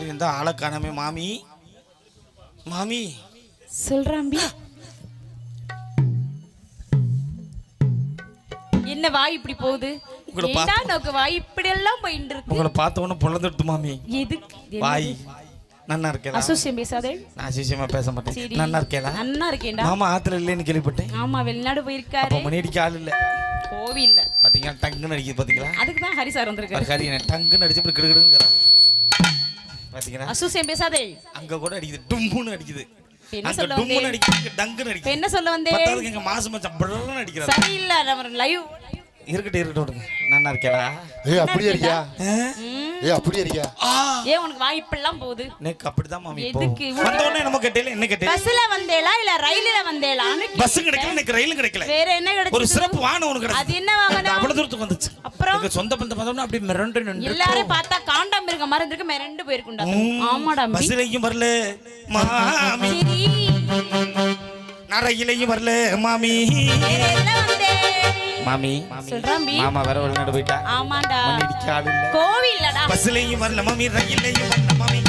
மாதிரி இருந்தா ஆளை காணாமே மாமி. மாமி. சொல்றாம்பி என்ன வாய் இப்படி போகுது? உங்களை ஏண்டா பார்த்து- நோக்கு வாய் இப்படி எல்லாம் போயிட்டு இருக்கு? உங்களை பார்த்த உடனே மாமி. எதுக்கு? வாய்? நன்னா இருக்கேன் அசோசியம் பேசாதே. நான் சிசியமா பேச மாட்டேன். நன்னா இருக்கேளா நன்னா இருக்கேன்டா. மாமா ஆத்துல இல்லைன்னு கேள்விப்பட்டேன். ஆமா வெளிநாடு போயிருக்காரு. அப்ப மணி அடிக்க ஆள் இல்ல. கோவில்ல பாத்தீங்களா? டங்குன்னு அடிக்குது பாத்தீங்களா? அதுக்கு தான் ஹரி சார் வந்திருக்காரு. கறி டங்குன்னு அடிச்சு இப்படி அசோசியம் பேசாதே அங்க கூட அடிக்குது டும்முன்னு அடிக்குது. என்ன சொல்ல டும்முன்னு அடிக்குது டங்குன்னு அடிக்குது. என்ன சொல்ல வந்தே? எங்க மாசம் மச்சான் படுறன்னு அடிக்கிறாரு. சரியில்லை நம்ம லைவ் இருக்கட்டும் இருக்கட்டும் விடுங்க நன்னா இருக்கேளா ஏய் அப்படியே இருக்கியா? ஏய் அப்படியே இருக்கியா? ஆ. ஏன் உனக்கு வாய் இப்படிலாம் போகுது? எனக்கு அப்படிதான் மாமி எதுக்கு? வந்த உடனே நம்ம கேட்டேல என்ன கேட்டேன் பஸ்ல வந்தேளா இல்ல ரயில்ல வந்தேளான்னு பஸ்ஸும் கிடைக்கல எனக்கு ரயிலும் கிடைக்கல. வேற என்ன ஒரு கிடைச்சது சிறப்பு வாகனம் அது கிடைச்சது. என்ன வாகனம்? அவ்வளவு தூரத்துக்கு வந்துச்சு. அப்புறம்? எனக்கு சொந்த பந்தம் பார்த்தோம்னா அப்படியே மிரண்டு நின்று எல்லாரும் பார்த்தா காண்டாம இருக்க மாதிரி இருக்கு மிரண்டு போயிருக்குண்டா ஆமாடா. பஸ்லையும் வரல மாமி. நரையிலையும் வரல மாமி. மாமி சொல்றாம்பி மாமா வேற வெளிநாடு போயிட்டா. ஆமாடா மணி அடிக்க ஆள் இல்ல. கோவில்லடா. பஸ்லையும் வரல மாமி ரயிலையும் வரல மாமி.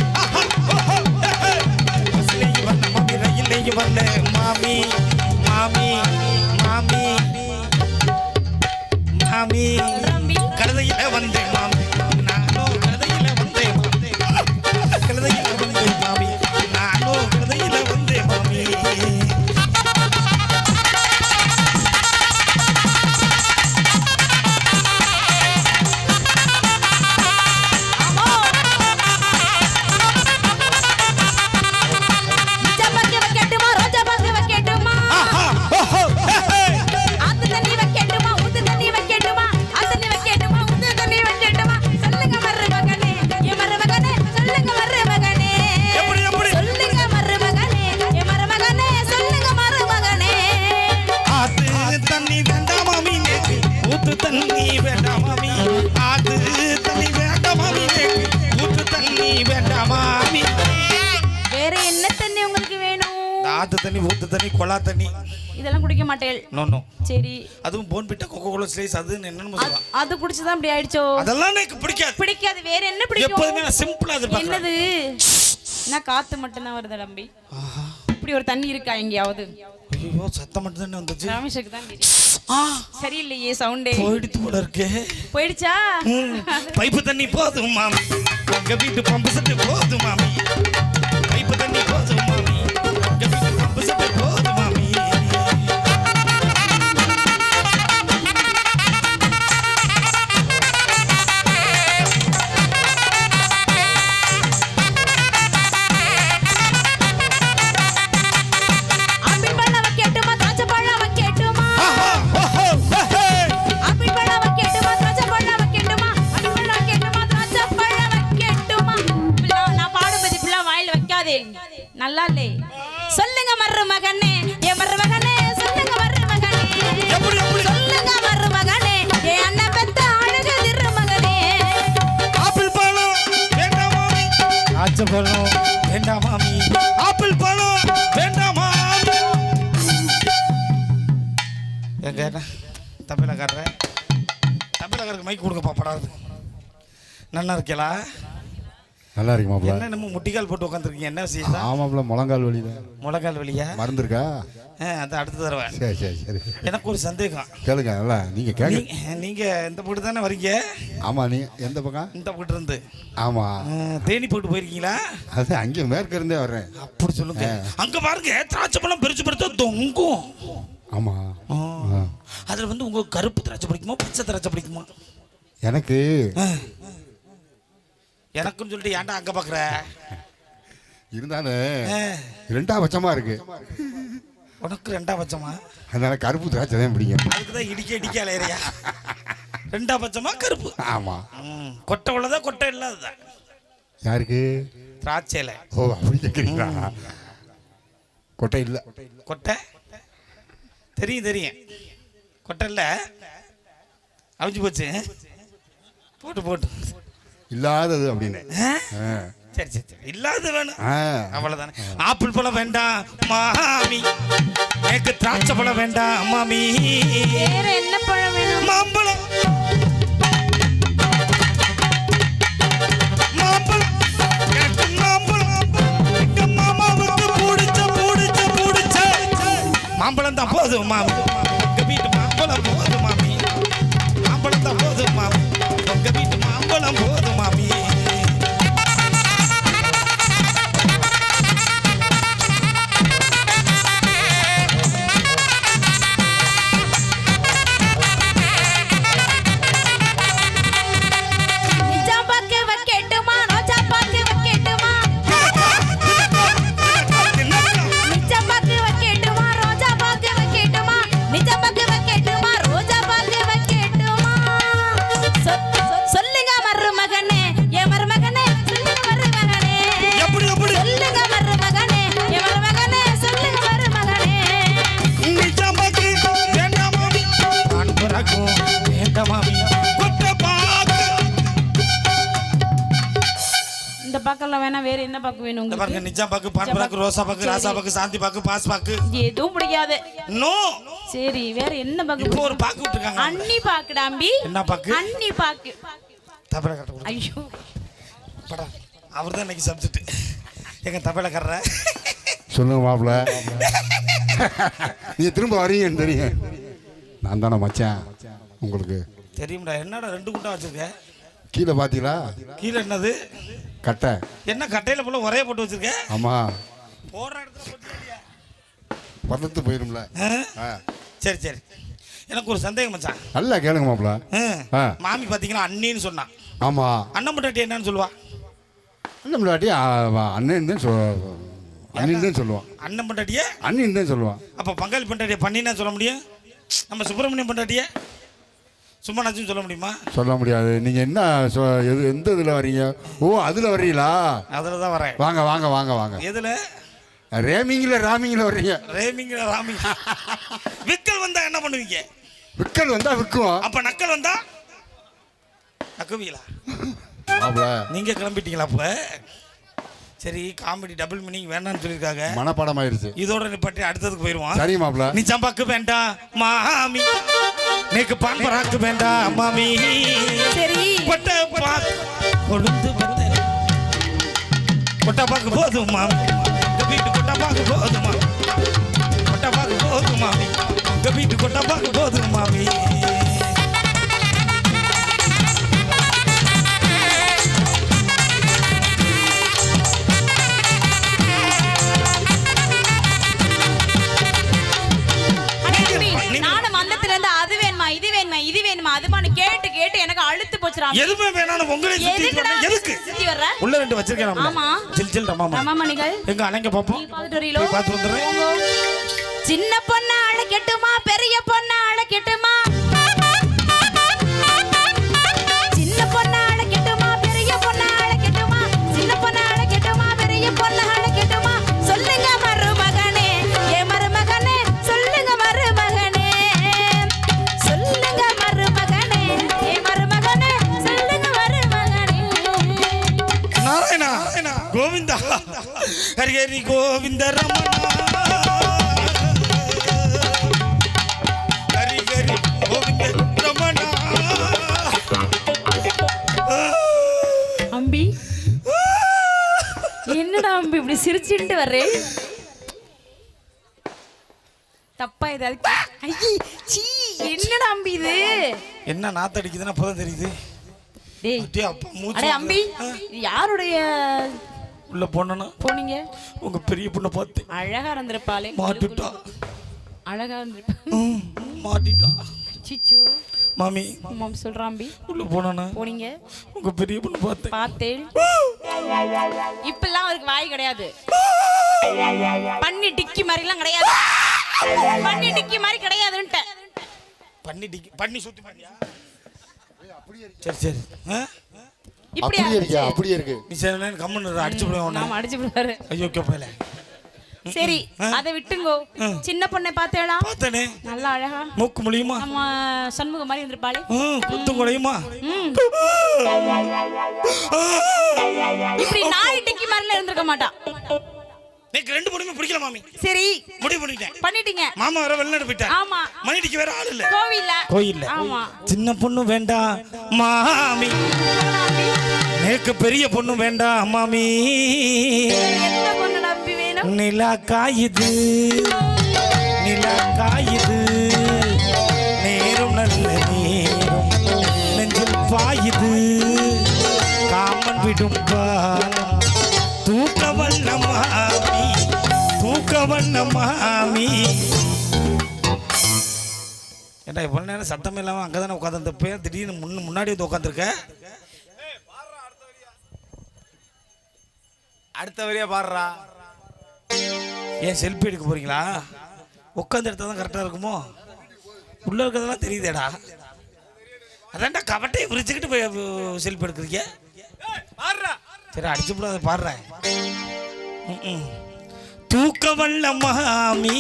பஸ்லையும் வரல மாமி ரயிலையும் வரல. மாமி மாமி மாமி மாமி. கழுதையில வந்தேன் மாமி. அதுவும் போன் பிட்டா கொக்கோ கோலா ஸ்லைஸ் அது என்னன்னு அது- சொல்லலாம் அது குடிச்சுதான் இப்படி ஆயிடுச்சோ? அதெல்லாம் எனக்கு பிடிக்காது. பிடிக்காது. வேற என்ன பிடிக்கும்? எப்போதுமே நான் சிம்பிளா எதிர்பார்க்கிறேன். என்னது? என்ன காத்து மட்டும் தான் வருது தம்பி. இப்படி ஒரு தண்ணி இருக்கா எங்கேயாவது? ஐயோ சத்தம் மட்டும் தானே வந்துச்சு ராமேஷுக்கு தான் சரியில்லையே சவுண்டே. போயிடுத்து போல இருக்கு. போயிடுச்சா? பைப்பு தண்ணி போதும் மாமி. உங்க வீட்டு பம்பு செட்டு போதும் மாமி. வைக்காதே நல்லா இல்லை சொல்லுங்க மருமகனே என் மருமகனே சொல்லுங்க மருமகனே எப்படி, எப்படி? சொல்லுங்க மருமகனே என் அண்ணன் பெத்த அழகு திருமகனே ஆப்பிள் பழம் வேண்டாம் மாமி. திராட்சை பழம் வேண்டாம் மாமி. ஆப்பிள் பழம் வேண்டாம் மாமி. எங்க என்ன தமிழக்காரர். தமிழக்காரருக்கு மைக் கொடுக்க பாப்படாது நல்லா இருக்கலா நல்லா இருக்கு மாப்பிள என்ன நம்ம முட்டிக்கால் போட்டு உட்காந்துருக்கீங்க என்ன விஷயம் ஆமாப்ல முழங்கால் வலிதான். முழங்கால் வழியா மருந்து இருக்கா ஆ, அது அடுத்த தடவை. சரி சரி சரி. எனக்கு ஒரு சந்தேகம். கேளுங்க நல்லா நீங்க கேளுங்க நீ- நீங்க இந்த போட்டு தானே வரீங்க? ஆமா நீ எந்த பக்கம்? இந்த போட்டு இருந்து. ஆமா. ஆ, தேனி போட்டு போயிருக்கீங்களா? அது அங்கே மேற்க இருந்தே வர்றேன். அப்படி சொல்லுங்க. அங்க பாருங்க திராட்சை பழம் பெருசு பெருசா தொங்கும். ஆமா. ஆ. ஆ. அதுல வந்து உங்களுக்கு கருப்பு திராட்சை பிடிக்குமா பச்சை திராட்சை பிடிக்குமா? எனக்கு. எனக்குன்னு சொல்லிட்டு ஏன்டா அங்க பாக்குற? இருந்தாலும். ரெண்டா பட்சமா இருக்கு. உனக்கு ரெண்டா பச்சமா அதனால கருப்பு திராட்சை தான் பிடிக்கும் அதுக்குதான் இடிக்க இடிக்க அலையறியா? ரெண்டா பச்சமா கருப்பு. ஆமா. கொட்டை உள்ளதா கொட்டை இல்லாததா? யாருக்கு? திராட்சையில. ஓ அப்படி கேட்குறீங்களா கொட்டை இல்லை. கொட்டை? தெரியும் தெரியும். கொட்டை இல்ல. அவிஞ்சு போச்சு. போட்டு போட்டு. இல்லாதது அப்படின்னு. சரி சரி சரி. இல்லாத வேணும். அவ்வளவுதானே. ஆப்பிள் பழம் வேண்டாம் மாமி. எனக்கு திராட்சை பழம் வேண்டாம் மாமி. வேற என்ன பழம் வேணும்? மாம்பழம். மாம்பழம். எனக்கு மாம்பழம். எங்க பாக்கு வேணும் உங்களுக்கு பாருங்க நிஜம் பாக்கு பான் பாக்கு ரோசா பாக்கு ராசா பாக்கு சாந்தி பாக்கு பாஸ் பாக்கு. எதுவும் பிடிக்காது. நோ! சரி வேற என்ன பாக்கு இப்போ ஒரு பாக்கு விட்டுருக்காங்க. அண்ணி பாக்குடாம்பி என்ன பாக்கு? அண்ணி பாக்கு. தபல கட்ட ஐயோ. படா அவர் தான் இன்னைக்கு சப்ஜெக்ட் எங்க தபல கர்ற சொல்லுங்க மாப்பிள்ள. நீங்க திரும்ப வரீங்கன்னு தெரியும். நான் தானே மச்சான். உங்களுக்கு தெரியும்டா என்னடா ரெண்டு குண்டா வச்சிருக்க? கீழே பார்த்தீங்களா கீழே என்னது? கட்டை. என்ன கட்டையில போல ஒரே போட்டு வச்சிருக்க? ஆமாம் போடுற இடத்துல ஆ? ஆ. சரி சரி. எனக்கு ஒரு சந்தேகம் மச்சான். நல்லா கேளுங்க மாப்பிள்ள. மாமி பாத்தீங்கன்னா அண்ணின்னு சொன்னான் ஆமாம் அண்ணன் முட்டாட்டி என்னன்னு சொல்லுவா? இல்லை முன்னாடி அண்ணன் தான் சொல் அண்ணன் தான் சொல்லுவான் அண்ணன் பொண்டாட்டிய? அண்ணன் தான் சொல்லுவான் அப்போ பங்காளி பொண்டாட்டிய பண்ணினா சொல்ல முடியும்? நம்ம சுப்பிரமணியம் பொண்டாட்டிய? சும்மா நச்சுன்னு சொல்ல முடியுமா? சொல்ல முடியாது. நீங்கள் என்ன எது எந்த இதில் வர்றீங்க? ஓ அதில் வர்றீங்களா? அதில் தான் வரேன். வாங்க வாங்க வாங்க வாங்க. எதுல? ரேமிங்கில் ராமிங்கில் வர்றீங்க. ரேமிங்க ராமிங்க விக்கல் வந்தா என்ன பண்ணுவீங்க? விற்கல் வந்தால் விற்குவோம் அப்ப நக்கல் வந்தா? நக்குவீங்களா? நீங்க கிளம்பிட்டீங்களா அப்ப? சரி காமெடி டபுள் மீனிங் வேண்டாம்னு சொல்லியிருக்காங்க. மனப்பாடம் ஆயிடுச்சு இதோட நிப்பாட்டி அடுத்ததுக்கு போயிடுவான் சரி மாப்பிள்ள நீ சம்பாக்கு வேண்டாம் மாமி. நீக்கு பான் பராக்கு வேண்டாம் மாமி. சரி. கொட்டை பாக்கு கொழுந்து வந்த கொட்டை பாக்கு போதும் மாமி. வீட்டு கொட்டை பாக்கு போதும் மாமி. கொட்டை பாக்கு போதும் மாமி. வீட்டு கொட்டை பாக்கு போதும் மாமி. வர்ற உள்ள ரெண்டு வச்சிருக்கேன் ஆமா. சில் சில் ரமாமா ரமாமணிகள் எங்க அணைங்க பாப்போம். பாத்துட்டு வரீங்களோ போய் பார்த்து வந்துடுறேன். சின்ன பொண்ணு அழைக்கட்டுமா? பெரிய பொண்ணு அழைக்கட்டுமா? கோவிந்தா. ஹரி ஹரி கோவிந்த ரமணா. ஹரி ஹரி கோவிந்த ரமணா. அம்பி என்னடா அம்பி இப்படி சிரிச்சுட்டு வர்றே? தப்பா ஏதாவது சீ என்னடா அம்பி இது? என்ன நாத்தடிக்குதுன்னு அப்பதான் தெரியுது. டேய் அடே அப்பா மூச்சு அடே அம்பி யாருடைய உள்ள போனனா போனீங்க? உங்க பெரிய பொண்ணை பார்த்து அழகா இருந்திருப்பாளே. மாட்டுட்டா. அழகா இருந்திருப்பா. மாட்டிட்டா. சிச்சோ மாமி. மாம் சொல்றான் அம்பி உள்ள போனானா போனீங்க. உங்க பெரிய பொண்ணு பார்த்தேன் பார்த்தேன். இப்பெல்லாம் அவருக்கு வாய் கிடையாது. பண்ணி டிக்கி மாதிரிலாம் கிடையாது. பண்ணி டிக்கி மாதிரி கிடையாதுன்ட்டேன். பண்ணி டிக்கி பண்ணி சுத்தி பண்ணியா? சரி சரி. அப்படியே இருக்கியா அப்படியே இருக்கு. நீ சரி அடிச்சு போடுவேன் நாம அடிச்சு விடுவாரு. ஐயோ கேப்பல சரி அதை விட்டுங்கோ. சின்ன பொண்ணை பார்த்தேடா பார்த்தனே. நல்லா அழகா. மூக்கு முடியுமா சண்முகம் மாதிரி இருந்திருப்பாளே. ம். குத்தும் குடையுமா இப்படி நாய் டிக்கி மாதிரில இருந்திருக்க மாட்டான் எனக்கு ரெண்டு பொண்ணுமே பிடிக்கல மாமி. சரி. முடிவு பண்ணிட்டேன். பண்ணிட்டீங்க. மாமா வேற வெளிநாடு போயிட்டார். ஆமா. மணிடிக்கு வேற ஆள் இல்ல. கோவில்ல. கோயில்ல. ஆமா. சின்ன பொண்ணு வேண்டாம் மாமி. எனக்கு பெரிய பொண்ணு வேண்டாம் மாமி. எந்த பொண்ணு நம்பி வேணும்? நிலா காயுது. நிலா காயுது. நேரும் நல்ல நேரம். நெஞ்சில் பாயுது. காமன் விடும் பாலம் தூக்க மாமி. ஏண்டா இவ்வளோ நேரம் சத்தம் இல்லாமல் அங்கே தானே உட்காந்து பேர் திடீர்னு முன்ன முன்னாடி வந்து உட்காந்துருக்க அடுத்த வரியா பாடுறா. ஏன் செல்ஃபி எடுக்க போறீங்களா? உட்காந்து எடுத்தா தான் கரெக்டாக இருக்குமோ? உள்ள இருக்கிறதெல்லாம் தெரியுதேடா. அதான்டா கவட்டையை விரிச்சுக்கிட்டு போய் செல்ஃபி எடுக்கிறீங்க. சரி அடிச்சு போட அதை பாடுறேன். தூக்க வல்ல மாமி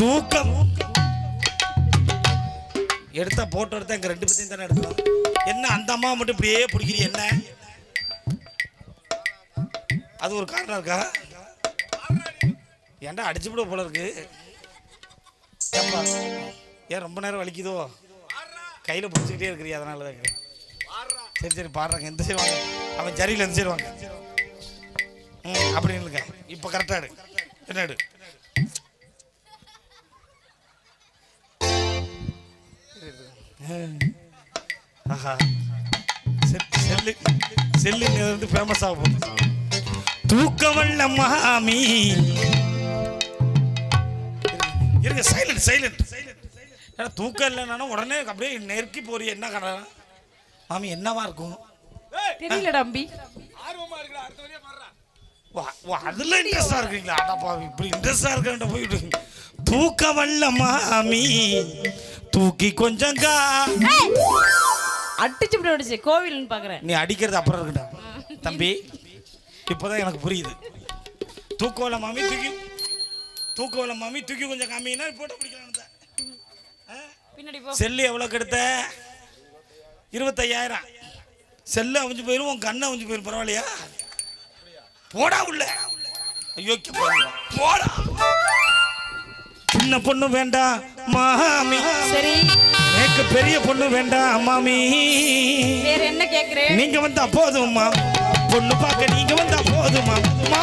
தூக்கம். எடுத்தா போட்டோ எடுத்தா எங்க ரெண்டு பேத்தையும் தானே எடுக்கலாம் என்ன அந்த அம்மா மட்டும் இப்படியே பிடிக்கிறீ என்ன? அது ஒரு காரணம் இருக்கா? ஏன்டா அடிச்சு விட போல இருக்கு? ஏப்பா ஏன் ரொம்ப நேரம் வலிக்குதோ? கையில் பிடிச்சிக்கிட்டே இருக்கிறியா அதனால தான் சரி சரி பாடுறாங்க எந்த சைடு வாங்க அவன் ஜரியில் எந்த சைடு வாங்க ம் அப்படின்னு இருக்க இப்போ கரெக்டாக இருக்கு என்ன எடு ஆஹா. செல் செல்லு செல்லு வந்து ஃபேமஸ் ஆக போகுது. தூக்க வல்ல மாமி. இருங்க சைலண்ட் சைலண்ட் ஏன்னா தூக்கம் இல்லைனாலும் உடனே அப்படியே நெருக்கி போறிய என்ன கடை மாமி என்னவா இருக்கும்? தெரியல தம்பி ஆர்வமா இருக்கா அடுத்த வரியா அதுல இன்ட்ரெஸ்டா இருக்கீங்களா? அடப்பா இப்படி இன்ட்ரெஸ்டா இருக்க போயிட்டு தூக்க வல்ல மாமி. தூக்கி கொஞ்சம் கா! அடிச்சு இப்படி அடிச்சு. கோவில்னு பாக்குறேன். நீ அடிக்கிறது அப்புறம் இருக்கட்டும். தம்பி இப்போதான் எனக்கு புரியுது. தூக்கவல மாமி தூக்கி தூக்கவல மாமி தூக்கி கொஞ்சம் காமிங்கன்னா போட்டோ பிடிக்கலான்னு தான். பின்னாடி செல்லு எவ்வளோ கெடுத்த? இருபத்தையாயிரம். செல்லு அவிஞ்சு போயிடும் உன் கண்ணு அவிஞ்சு போயிடும் பரவாயில்லையா? போடா உள்ள. ஐயோ போடா. சின்ன பொண்ணு வேண்டாம் மாமி. சரி. எனக்கு பெரிய பொண்ணு வேண்டாம் மாமி. வேற என்ன கேக்குறேன் நீங்க வந்தா போதுமா பொண்ணு பார்க்க நீங்க வந்தா போதுமா மா